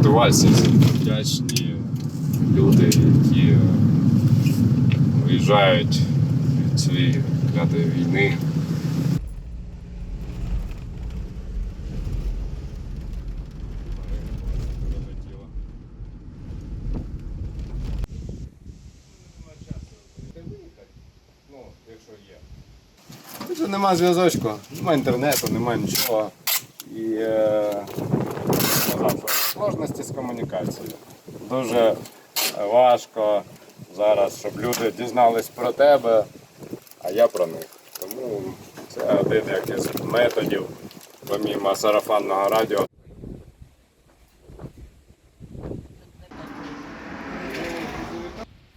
приготуватися. Вдячні люди, які виїжджають від цієї клятої війни. Нема зв'язочку, нема інтернету, нема нічого. І е, сказав, сложності з комунікацією. Дуже важко зараз, щоб люди дізнались про тебе, а я про них. Тому це один як із методів, помімо сарафанного радіо.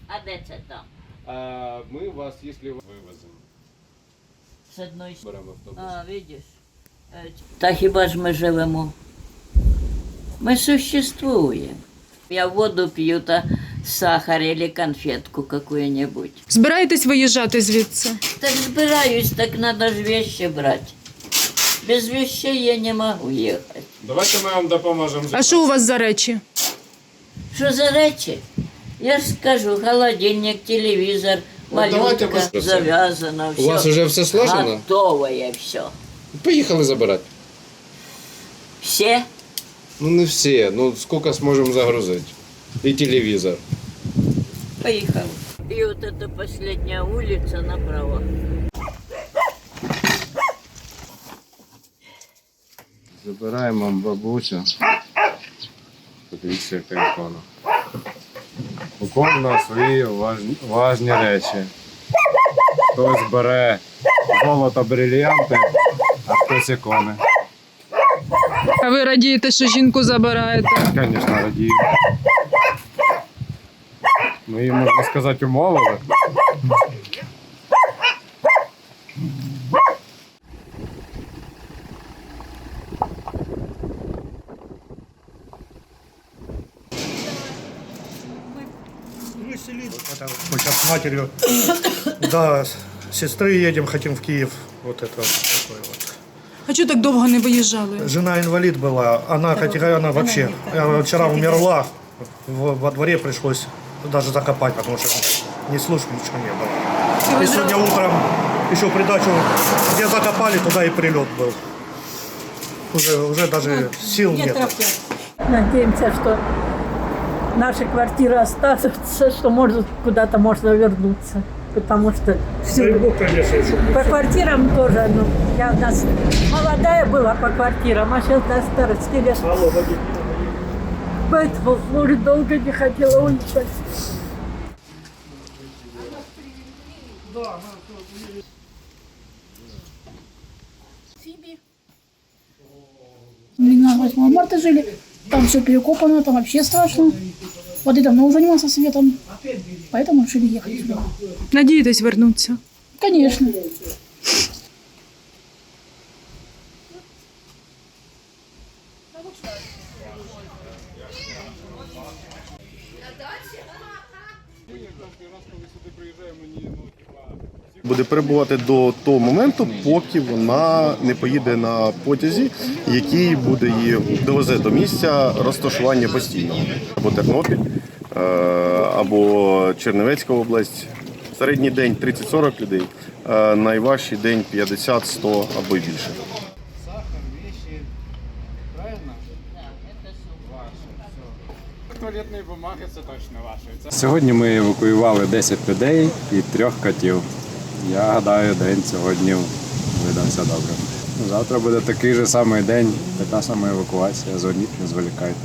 А де це там? Ми вас, якщо вивеземо, З одної беремо автобус. А, видиш? Е, Та хіба ж ми живемо? Ми существуємо. Я воду п'ю та сахар или конфетку какую-нибудь. Збираєтесь виїжджати звідси? Так збираюсь, так надо ж вещи брать. Без вещей я не могу ехать. Давайте ми вам допоможемо. А що у вас за речі? Що за речі? Я ж скажу, холодильник, телевизор, Ну, давайте малютка, без- завязано, все. У вас уже все сложено? Готовое все. Поїхали забирати. Все? Ну не всі, ну скільки зможемо загрузити. І телевізор. Поехал. И вот эта последняя улица направо. Забираємо бабусю. Подивіться, яка ікона. У кожного свої важні, важні речі. Хтось бере золото брильянти, а хтось ікони. А ви радієте, що жінку забираєте? Звісно, радію. Ми її, можна сказати, умовили. Это вот мы сейчас с матерью до сестры едем, хотим в Киев. Вот это вот такое вот. А чого так довго не виїжджали? Жена инвалид была, она, хотя она вообще э, вчера умерла, в- во дворе пришлось даже закопать, потому что ни служб, ничего не было. И сегодня утром еще придачу, где закопали, туда и прилет был. Уже, уже даже сил нет. Надеемся, что наши квартиры останутся, что может куда-то можно вернуться. Потому что всю... Бог, конечно, еще. по квартирам тоже, ну, я у нас молодая была по квартирам, а сейчас до старости лет. Алло. Поэтому уже долго не хотела уезжать. Блин, 8 марта жили. Там все перекопано, там вообще страшно. Воды давно уже со светом. Поэтому решили ехать сюда. Надієтесь вернутися? Конечно. буде перебувати до того моменту, поки вона не поїде на потязі, який буде її довезе до місця розташування постійного або Тернопіль, е, або Чернівецька область. Середній день 30-40 людей, е, найважчий день 50-100 або й більше. Туалетні бумаги це точно ваше. Сьогодні ми евакуювали 10 людей і трьох котів. Я гадаю, день сьогодні видався добре. Завтра буде такий же самий день, така сама евакуація. Дзвоніть, не зволікайте.